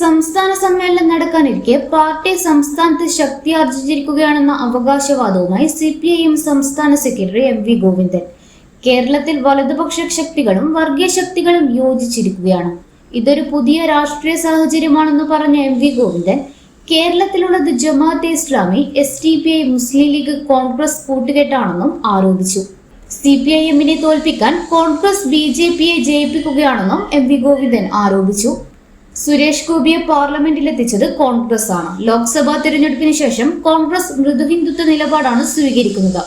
സംസ്ഥാന സമ്മേളനം നടക്കാനിരിക്കെ പാർട്ടി സംസ്ഥാനത്ത് ശക്തി ആർജിച്ചിരിക്കുകയാണെന്ന അവകാശവാദവുമായി സി പി ഐ എം സംസ്ഥാന സെക്രട്ടറി എം വി ഗോവിന്ദൻ. കേരളത്തിൽ വലതുപക്ഷ ശക്തികളും വർഗീയ ശക്തികളും യോജിച്ചിരിക്കുകയാണ്. ഇതൊരു പുതിയ രാഷ്ട്രീയ സാഹചര്യമാണെന്ന് പറഞ്ഞ എം വി ഗോവിന്ദൻ കേരളത്തിലുള്ളത് Jamaat-e Islami S T P I Muslim League Congress കൂട്ടുകെട്ടാണെന്നും ആരോപിച്ചു. സി പി ഐ എമ്മിനെ തോൽപ്പിക്കാൻ കോൺഗ്രസ് ബി ജെ പിയെ ജയിപ്പിക്കുകയാണെന്നും എം വി ഗോവിന്ദൻ ആരോപിച്ചു. സുരേഷ് ഗോപിയെ പാർലമെന്റിലെത്തിച്ചത് കോൺഗ്രസ് ആണ് ലോക്സഭാ തിരഞ്ഞെടുപ്പിന് ശേഷം കോൺഗ്രസ് മൃദുഹിന്ദുത്വ നിലപാടാണ് സ്വീകരിക്കുന്നത്.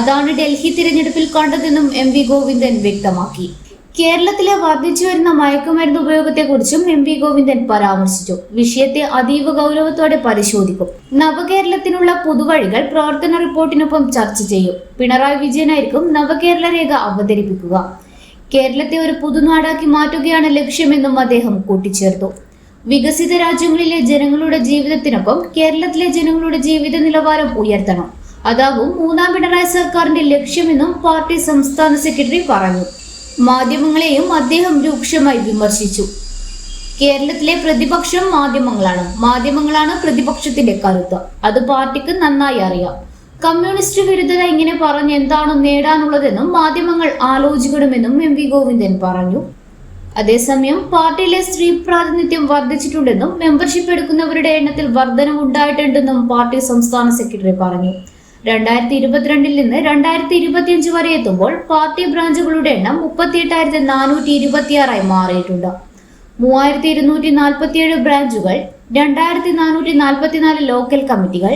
അതാണ് ഡൽഹി തിരഞ്ഞെടുപ്പിൽ കണ്ടതെന്നും എം വി ഗോവിന്ദൻ വ്യക്തമാക്കി. കേരളത്തിലെ വർദ്ധിച്ചു വരുന്ന മയക്കുമരുന്ന് ഉപയോഗത്തെക്കുറിച്ചും എം പി ഗോവിന്ദൻ പരാമർശിച്ചു. വിഷയത്തെ അതീവ ഗൗരവത്തോടെ പരിശോധിക്കും. നവകേരളത്തിനുള്ള പുതുവഴികൾ പ്രവർത്തന റിപ്പോർട്ടിനൊപ്പം ചർച്ച ചെയ്യും. പിണറായി വിജയനായിരിക്കും നവകേരള രേഖ അവതരിപ്പിക്കുക. കേരളത്തെ ഒരു പുതുനാടാക്കി മാറ്റുകയാണ് ലക്ഷ്യമെന്നും അദ്ദേഹം കൂട്ടിച്ചേർത്തു. വികസിത രാജ്യങ്ങളിലെ ജനങ്ങളുടെ ജീവിതത്തിനൊപ്പം കേരളത്തിലെ ജനങ്ങളുടെ ജീവിത നിലവാരം ഉയർത്തണം. അതാകും മൂന്നാം പിണറായി സർക്കാരിന്റെ ലക്ഷ്യമെന്നും പാർട്ടി സംസ്ഥാന സെക്രട്ടറി പറഞ്ഞു. മാധ്യമങ്ങളെയും അദ്ദേഹം രൂക്ഷമായി വിമർശിച്ചു. കേരളത്തിലെ പ്രതിപക്ഷം മാധ്യമങ്ങളാണ്. മാധ്യമങ്ങളാണ് പ്രതിപക്ഷത്തിന്റെ കരുത്ത്. അത് പാർട്ടിക്ക് നന്നായി അറിയാം. കമ്മ്യൂണിസ്റ്റ് വിരുദ്ധത ഇങ്ങനെ പറഞ്ഞ് എന്താണ് നേടാനുള്ളതെന്നും മാധ്യമങ്ങൾ ആലോചിക്കണമെന്നും എം വി ഗോവിന്ദൻ പറഞ്ഞു. അതേസമയം പാർട്ടിയിലെ സ്ത്രീ പ്രാതിനിധ്യം വർദ്ധിച്ചിട്ടുണ്ടെന്നും മെമ്പർഷിപ്പ് എടുക്കുന്നവരുടെ എണ്ണത്തിൽ വർധനവുണ്ടായിട്ടുണ്ടെന്നും പാർട്ടി സംസ്ഥാന സെക്രട്ടറി പറഞ്ഞു. രണ്ടായിരത്തി ഇരുപത്തിരണ്ടിൽ നിന്ന് രണ്ടായിരത്തി ഇരുപത്തിയഞ്ച് വരെ എത്തുമ്പോൾ പാർട്ടി ബ്രാഞ്ചുകളുടെ എണ്ണം മുപ്പത്തിയെട്ടായിരത്തി നാനൂറ്റി ഇരുപത്തിയാറായി മാറിയിട്ടുണ്ട്. മൂവായിരത്തി ഇരുന്നൂറ്റി നാൽപ്പത്തിയേഴ് ബ്രാഞ്ചുകൾ രണ്ടായിരത്തി നാനൂറ്റി നാൽപ്പത്തിനാല് ലോക്കൽ കമ്മിറ്റികൾ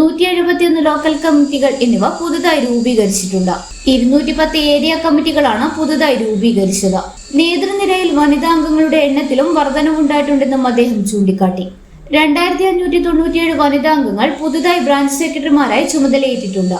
നൂറ്റി എഴുപത്തിയൊന്ന് ലോക്കൽ കമ്മിറ്റികൾ എന്നിവ പുതുതായി രൂപീകരിച്ചിട്ടുണ്ട്. ഇരുന്നൂറ്റി പത്ത് ഏരിയ കമ്മിറ്റികളാണ് പുതുതായി രൂപീകരിച്ചത്. നേതൃനിരയിൽ വനിതാംഗങ്ങളുടെ എണ്ണത്തിലും വർധനവുണ്ടായിട്ടുണ്ടെന്നും അദ്ദേഹം ചൂണ്ടിക്കാട്ടി. രണ്ടായിരത്തി അഞ്ഞൂറ്റി തൊണ്ണൂറ്റിയേഴ് വനിതാംഗങ്ങൾ പുതുതായി ബ്രാഞ്ച് സെക്രട്ടറിമാരായി ചുമതലയേറ്റിട്ടുണ്ട്.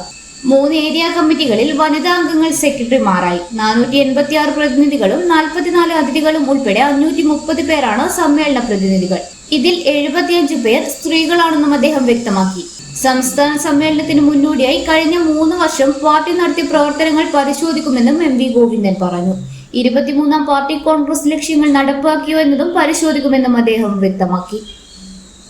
മൂന്ന് ഏരിയ കമ്മിറ്റികളിൽ വനിതാ അംഗങ്ങൾ സെക്രട്ടറിമാരായി. നാനൂറ്റി എൺപത്തി ആറ് പ്രതിനിധികളും നാൽപ്പത്തിനാല് അതിഥികളും ഉൾപ്പെടെ അഞ്ഞൂറ്റി മുപ്പത് പേരാണ് സമ്മേളന പ്രതിനിധികൾ. ഇതിൽ എഴുപത്തിയഞ്ച് പേർ സ്ത്രീകളാണെന്നും അദ്ദേഹം വ്യക്തമാക്കി. സംസ്ഥാന സമ്മേളനത്തിന് മുന്നോടിയായി കഴിഞ്ഞ മൂന്ന് വർഷം പാർട്ടി നടത്തിയ പ്രവർത്തനങ്ങൾ പരിശോധിക്കുമെന്നും എം വി ഗോവിന്ദൻ പറഞ്ഞു. ഇരുപത്തിമൂന്നാം പാർട്ടി കോൺഗ്രസ് ലക്ഷ്യങ്ങൾ നടപ്പാക്കിയോ എന്നതും പരിശോധിക്കുമെന്നും അദ്ദേഹം വ്യക്തമാക്കി.